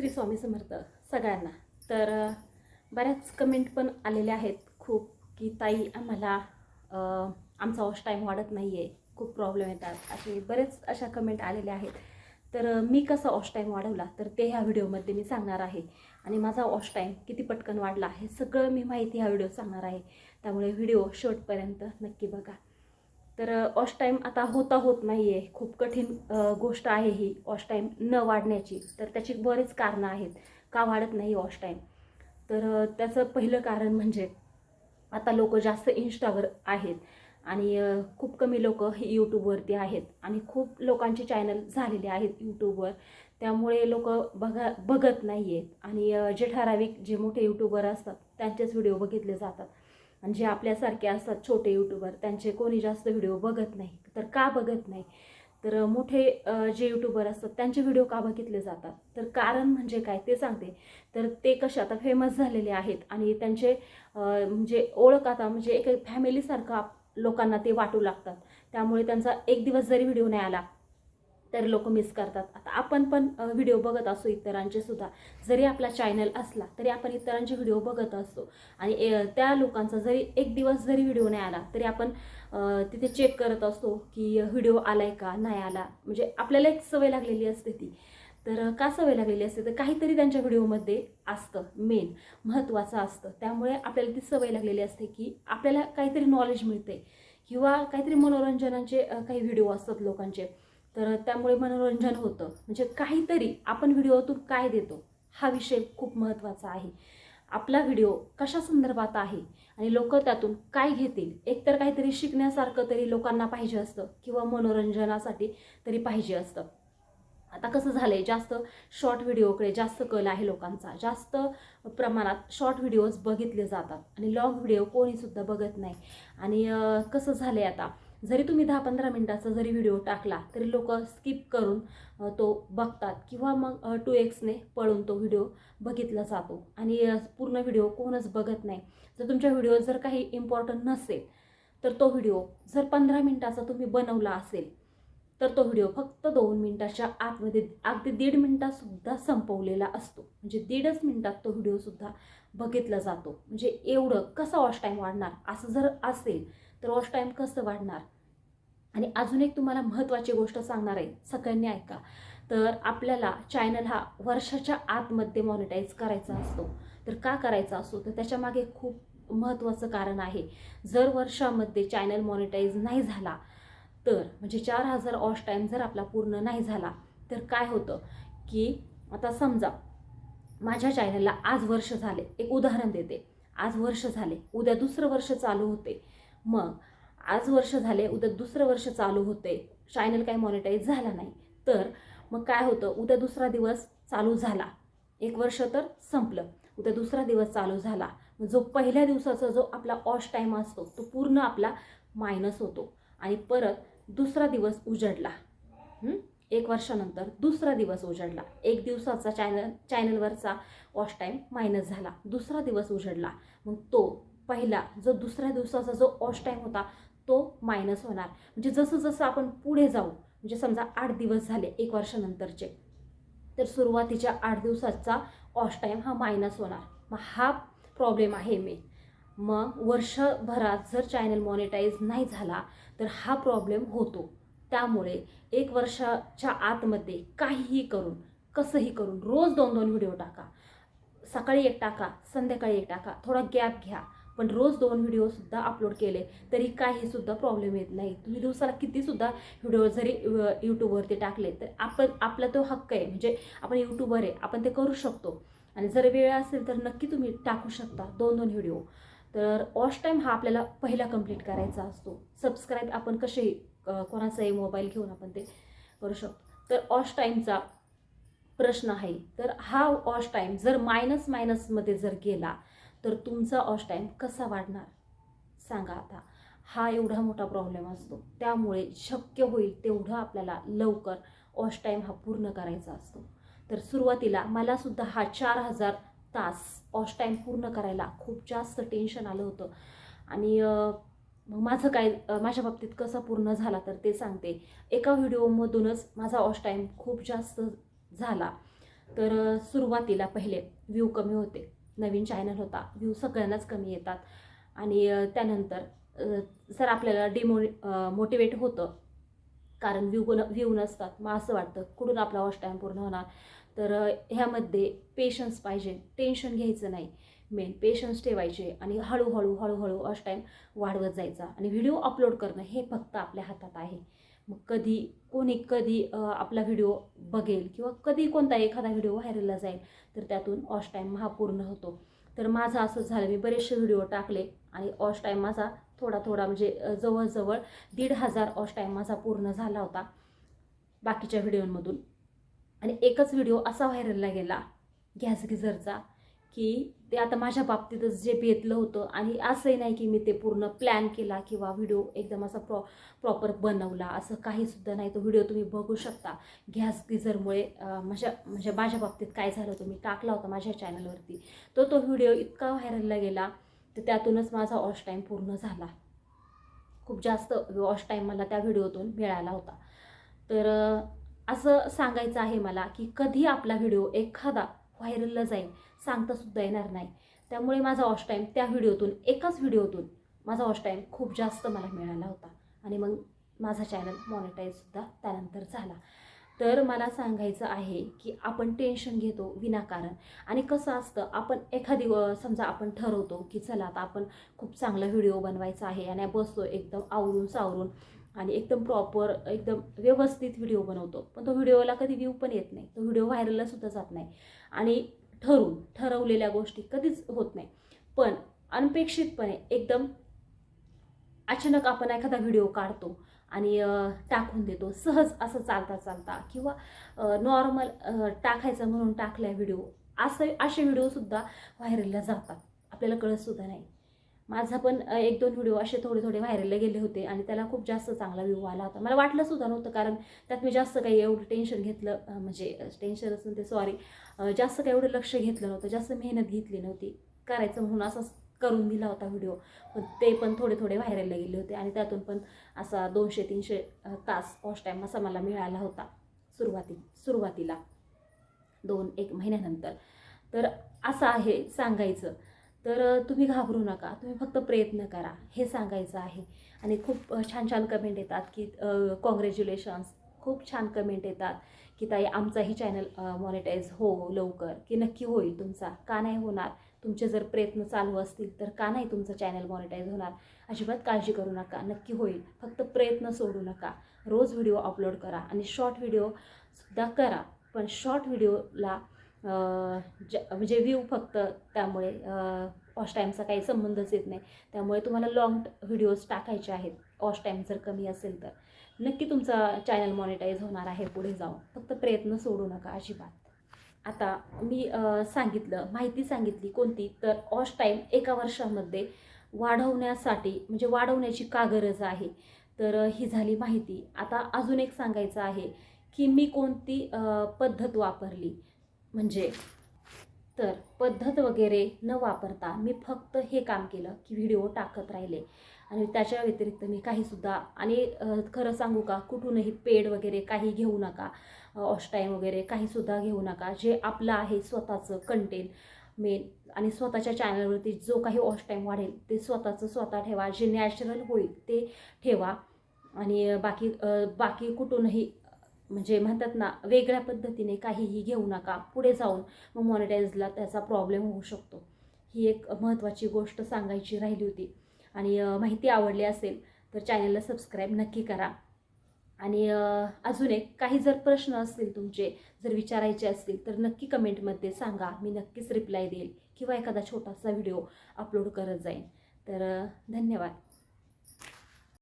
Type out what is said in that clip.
श्री स्वामी समर्थ सगळ्यांना. तर बऱ्याच कमेंट पण आलेल्या आहेत. खूप की ताई आम्हाला आमचा वॉश टाईम वाढत नाही आहे खूप प्रॉब्लेम येतात. असे बरेच अशा कमेंट आलेल्या आहेत. तर मी कसा वॉश टाईम वाढवला? तर ते ह्या व्हिडिओमध्ये मी सांगणार आहे. आणि माझा वॉश टाईम किती पटकन वाढला हे सगळं मी माहिती ह्या व्हिडिओ सांगणार आहे. त्यामुळे व्हिडिओ शेवटपर्यंत नक्की बघा. तर ऑश टाईम आता होता होत नाही आहे खूप कठीण गोष्ट आहे ही ऑश टाईम न वाढण्याची. तर त्याची बरेच कारणं आहेत. का वाढत नाही ऑश टाईम तर त्याचं पहिलं कारण म्हणजे आता लोक जास्त इन्स्टावर आहेत. आणि खूप कमी लोक यूट्यूबवरती आहेत. आणि खूप लोकांचे चॅनल झालेले आहेत यूट्यूबवर त्यामुळे लोक बघा बघत नाही आहेत आणि जे ठराविक जे मोठे यूट्यूबर असतात त्यांचेच व्हिडिओ बघितले जातात. आणि जे आपल्यासारखे असतात छोटे यूट्यूबर त्यांचे कोणी जास्त व्हिडिओ बघत नाही तर का बघत नाही? तर मोठे जे यूट्यूबर असतात त्यांचे व्हिडिओ का बघितले जातात? तर कारण म्हणजे काय ते सांगते. तर ते कसे आता फेमस झालेले आहेत आणि त्यांचे म्हणजे ओळख आता म्हणजे एक फॅमिलीसारखं आप- लोकांना ते वाटू लागतात. त्यामुळे त्यांचा एक दिवस जरी व्हिडिओ नाही आला तर लोक मिस करतात. आता आपण पण व्हिडिओ बघत असतो इतरांचे सुद्धा. जरी आपला चॅनल असला तरी आपण इतरांचे व्हिडिओ बघत असतो आणि ए- त्या लोकांचा जरी एक दिवस जरी व्हिडिओ नाही आला तरी आपण तिथे चेक करत असतो की व्हिडिओ आला आहे का नाही आला. म्हणजे आपल्याला एक सवय लागलेली असते ती. तर का सवय लागलेली असते? तर काहीतरी त्यांच्या व्हिडिओमध्ये असतं मेन महत्त्वाचं असतं. त्यामुळे आपल्याला ती सवय लागलेली असते की आपल्याला काहीतरी नॉलेज मिळते किंवा काहीतरी मनोरंजनाचे काही व्हिडिओ असतात लोकांचे. तर त्यामुळे मनोरंजन होतं. म्हणजे काहीतरी आपण व्हिडिओतून काय देतो हा विषय खूप महत्त्वाचा आहे. आपला व्हिडिओ कशा संदर्भात आहे आणि लोक त्यातून काय घेतील एकतर काहीतरी शिकण्यासारखं तरी लोकांना पाहिजे असतं किंवा मनोरंजनासाठी तरी पाहिजे असतं. आता कसं झालं आहे जास्त शॉर्ट व्हिडिओकडे जास्त कल आहे लोकांचा. जास्त प्रमाणात शॉर्ट व्हिडिओज बघितले जातात आणि लॉंग व्हिडिओ कोणीसुद्धा बघत नाही. आणि कसं झालं आहे आता जरी तुम्ही दहा पंधरा मिनटाचा जरी व्हिडिओ टाकला तरी लोक स्किप करून तो बघतात. किंवा मग टू एक्सने पळून तो व्हिडिओ बघितला जातो. आणि पूर्ण व्हिडिओ कोणच बघत नाही. जर तुमच्या व्हिडिओ जर काही इम्पॉर्टंट नसेल तर तो व्हिडिओ जर पंधरा मिनटाचा तुम्ही बनवला असेल तर तो व्हिडिओ फक्त दोन मिनटाच्या आतमध्ये अगदी दीड मिनटातसुद्धा संपवलेला असतो. म्हणजे दीडच मिनटात तो व्हिडिओसुद्धा बघितला जातो. म्हणजे एवढं कसा वॉच टाईम वाढणार? असं जर असेल तर वॉश टाईम कसं वाढणार? आणि अजून एक तुम्हाला महत्त्वाची गोष्ट सांगणार आहे. सगळ्यांनी ऐका. तर आपल्याला चॅनल हा वर्षाच्या आतमध्ये मॉनिटाईज करायचा असतो. तर का करायचा असतो? तर त्याच्यामागे खूप महत्त्वाचं कारण आहे. जर वर्षामध्ये चॅनल मॉनिटाईज नाही झाला तर म्हणजे चार हजार ऑश टाईम जर आपला पूर्ण नाही झाला तर काय होतं? की आता समजा माझ्या चॅनलला आज वर्ष झाले. एक उदाहरण देते. आज वर्ष झाले. उद्या दुसरं वर्ष चालू होते. मग आज वर्ष झाले उद्या दुसरं वर्ष चालू होते. चॅनल काही मॉनिटाईज झाला नाही. तर मग काय होतं? उद्या दुसरा दिवस चालू झाला. एक वर्ष तर संपलं. उद्या दुसरा दिवस चालू झाला. मग जो पहिल्या दिवसाचा जो आपला ऑश टाईम असतो तो पूर्ण आपला मायनस होतो. आणि परत दुसरा दिवस उजडला. एक वर्षानंतर दुसरा दिवस उजडला. एक दिवसाचा चॅनल चॅनलवरचा वॉश टाईम मायनस झाला. दुसरा दिवस उजडला. मग तो पहिला जो दुसऱ्या दिवसाचा जो ऑश टाईम होता तो मायनस होणार. म्हणजे जसं जसं आपण पुढे जाऊ म्हणजे समजा आठ दिवस झाले एक वर्षानंतरचे तर सुरुवातीच्या आठ दिवसाचा ऑश टाईम हा मायनस होणार. मग हा प्रॉब्लेम आहे मेन मग वर्षभरात जर चॅनल मॉनिटाईज नाही झाला तर हा प्रॉब्लेम होतो. त्यामुळे एक वर्षाच्या आतमध्ये काहीही करून कसंही करून रोज दोन दोन व्हिडिओ टाका. सकाळी एक टाका संध्याकाळी एक टाका थोडा गॅप घ्या. पण रोज दोन व्हिडिओसुद्धा अपलोड केले तरी काहीसुद्धा प्रॉब्लेम येत नाही. तुम्ही दिवसाला कितीसुद्धा व्हिडिओ जरी यूट्यूबवरती टाकले तर आपण आपला तो हक्क आहे. म्हणजे आपण यूट्यूबर आहे आपण ते करू शकतो. आणि जर वेळ असेल तर नक्की तुम्ही टाकू शकता दोन दोन व्हिडिओ तर वॉश टाईम हा आपल्याला पहिला कंप्लीट करायचा असतो. सबस्क्राईब आपण कसे कोणाचाही मोबाईल घेऊन आपण ते करू शकतो. तर वॉच टाईमचा प्रश्न आहे. तर हा वॉच टाईम जर मायनस मायनसमध्ये जर गेला तर तुमचा वॉच टाईम कसा वाढणार? सांगा आता. हा एवढा मोठा प्रॉब्लेम असतो. त्यामुळे शक्य होईल तेवढं आपल्याला लवकर ऑश टाईम हा पूर्ण करायचा असतो. तर सुरुवातीला मला सुद्धा हा चार हजार तास वॉच टाईम पूर्ण करायला खूप जास्त टेन्शन आलं होतं. आणि मग माझं काय माझ्या बाबतीत कसा पूर्ण झाला तर ते सांगते. एका व्हिडिओमधूनच माझा वॉच टाईम खूप जास्त झाला. तर सुरुवातीला पहिले व्ह्यू कमी होते. नवीन चॅनल होता. व्ह्यू सगळ्यांनाच कमी येतात. आणि त्यानंतर सर आपल्याला डिमो मोटिवेट होतं कारण व्ह्यू व्ह्यू नसतात मग असं वाटतं कुठून आपला वॉश टाईम पूर्ण होणार? तर ह्यामध्ये पेशन्स पाहिजे. टेन्शन घ्यायचं नाही. मेन पेशन्स ठेवायचे आणि हळूहळू हळूहळू वॉश टाईम वाढवत जायचा. आणि व्हिडिओ अपलोड करणं हे फक्त आपल्या हातात आहे. मग कधी कोणी कधी आपला व्हिडिओ बघेल किंवा कधी कोणता एखादा व्हिडिओ व्हायरलला जाईल तर त्यातून ऑश टाईम हा पूर्ण होतो. तर माझं असं झालं मी बरेचसे व्हिडिओ टाकले आणि ऑश टाईम माझा थोडा थोडा म्हणजे जवळजवळ दीड हजार ऑश टाईम माझा पूर्ण झाला होता बाकीच्या व्हिडिओमधून. आणि एकच व्हिडिओ असा व्हायरलला गेला गॅस गिझरचा की ते आता माझ्या बाबतीतच जे बेतलं होतं आणि असंही नाही की मी ते पूर्ण प्लॅन केला किंवा व्हिडिओ एकदम असा प्रॉ प्रॉपर बनवला असं काहीसुद्धा नाही. तो व्हिडिओ तुम्ही बघू शकता. गॅस गिझरमुळे माझ्या म्हणजे माझ्या बाबतीत काय झालं होतं मी टाकला होता माझ्या चॅनलवरती तो तो व्हिडिओ इतका व्हायरलला गेला तर त्यातूनच माझा ऑश टाईम पूर्ण झाला. खूप जास्त ऑश टाईम मला त्या व्हिडिओतून मिळाला होता. तर असं सांगायचं आहे मला की कधी आपला व्हिडिओ एखादा व्हायरलला जाईल सांगतासुद्धा येणार नाही. त्यामुळे माझा वॉच टाईम त्या व्हिडिओतून एकाच व्हिडिओतून माझा वॉच टाईम खूप जास्त मला मिळाला होता. आणि मग माझा चॅनल मॉनिटाईजसुद्धा त्यानंतर झाला. तर मला सांगायचं आहे की आपण टेन्शन घेतो विनाकारण. आणि कसं असतं आपण एखादी व- समजा आपण ठरवतो की चला आता आपण खूप चांगला व्हिडिओ बनवायचा आहे आणि बसतो एकदम आवरून सावरून. आणि एकदम प्रॉपर एकदम व्यवस्थित व्हिडिओ बनवतो. पण तो व्हिडिओला कधी व्ह्यू पण येत नाही. तो व्हिडिओ व्हायरलला सुद्धा जात नाही. आणि ठरून ठरवलेल्या गोष्टी कधीच होत नाही. पण अनपेक्षितपणे एकदम अचानक आपण एखादा व्हिडिओ काढतो आणि टाकून देतो. सहज असं चालता चालता किंवा नॉर्मल टाकायचं म्हणून टाकलाय व्हिडिओ असं असे व्हिडिओसुद्धा व्हायरलला जातात. आपल्याला कळतसुद्धा नाही. माझा पण एक दोन व्हिडिओ असे थोडे थोडे व्हायरलला गेले होते आणि त्याला खूप जास्त चांगला व्ह्यू आला होता. मला वाटलं सुद्धा नव्हतं कारण त्यात मी जास्त काही एवढं टेन्शन घेतलं म्हणजे म्हणजे टेन्शनच ते सॉरी जास्त काही एवढं लक्ष घेतलं नव्हतं जास्त मेहनत घेतली नव्हती करायचं म्हणून असंच करून दिला होता व्हिडिओ. पण ते पण थोडे थोडे व्हायरलला गेले होते आणि त्यातून पण असा दोनशे तीनशे तास वॉच टाईम असा मला मिळाला होता सुरुवाती सुरुवातीला दोन एक महिन्यानंतर. तर असं आहे सांगायचं. तर तुम्ही घाबरू नका. तुम्ही फक्त प्रयत्न करा. हे सांगायचं आहे. आणि खूप छान छान कमेंट येतात की कॉंग्रॅच्युलेशन्स खूप छान कमेंट येतात की ताई आमचाही चॅनल मॉनिटाईज हो लवकर की नक्की होईल तुमचा. का नाही होणार? तुमचे जर प्रयत्न चालू असतील तर का नाही तुमचं चॅनल मॉनिटाईज होणार? अजिबात काळजी करू नका. नक्की होईल. फक्त प्रयत्न सोडू नका. रोज व्हिडिओ अपलोड करा आणि शॉर्ट व्हिडिओसुद्धा करा. पण शॉर्ट व्हिडिओला ज म्हणजे व्ह्यू फक्त त्यामुळे ऑश टाईमचा काही संबंधच येत नाही. त्यामुळे तुम्हाला लॉंग व्हिडिओज टाकायचे आहेत. ऑश टाईम जर कमी असेल तर. नक्की तुमचा चॅनल मॉनिटाईज होणार आहे पुढे जाऊन. फक्त प्रयत्न सोडू नका अजिबात. आता मी सांगितलं माहिती सांगितली कोणती? तर ऑश टाईम एका वर्षामध्ये वाढवण्यासाठी म्हणजे वाढवण्याची का गरज आहे? तर ही झाली माहिती. आता अजून एक सांगायचं आहे की मी कोणती पद्धत वापरली? म्हणजे तर पद्धत वगैरे न वापरता मी फक्त हे काम केलं की व्हिडिओ टाकत राहिले. आणि त्याच्या व्यतिरिक्त मी काहीसुद्धा आणि खरं सांगू का कुठूनही पेड वगैरे काही घेऊ नका ऑस्टाईम वगैरे काहीसुद्धा घेऊ नका. जे आपलं आहे स्वतःचं कंटेंट मेन आणि स्वतःच्या चॅनलवरती जो काही वॉच टाईम वाढेल ते स्वतःचं स्वतः ठेवा. जे नॅचरल होईल ते ठेवा. आणि बाकी बाकी कुठूनही म्हणजे म्हणतात ना वेगळ्या पद्धतीने काहीही घेऊ नका पुढे जाऊन मग मॉनिटाईजला त्याचा प्रॉब्लेम होऊ शकतो. ही एक महत्त्वाची गोष्ट सांगायची राहिली होती. आणि माहिती आवडली असेल तर चॅनलला सबस्क्राईब नक्की करा. आणि अजून एक काही जर प्रश्न असतील तुमचे जर विचारायचे असतील तर नक्की कमेंटमध्ये सांगा. मी नक्कीच रिप्लाय देईल किंवा एखादा छोटासा व्हिडिओ अपलोड करत जाईन. तर धन्यवाद.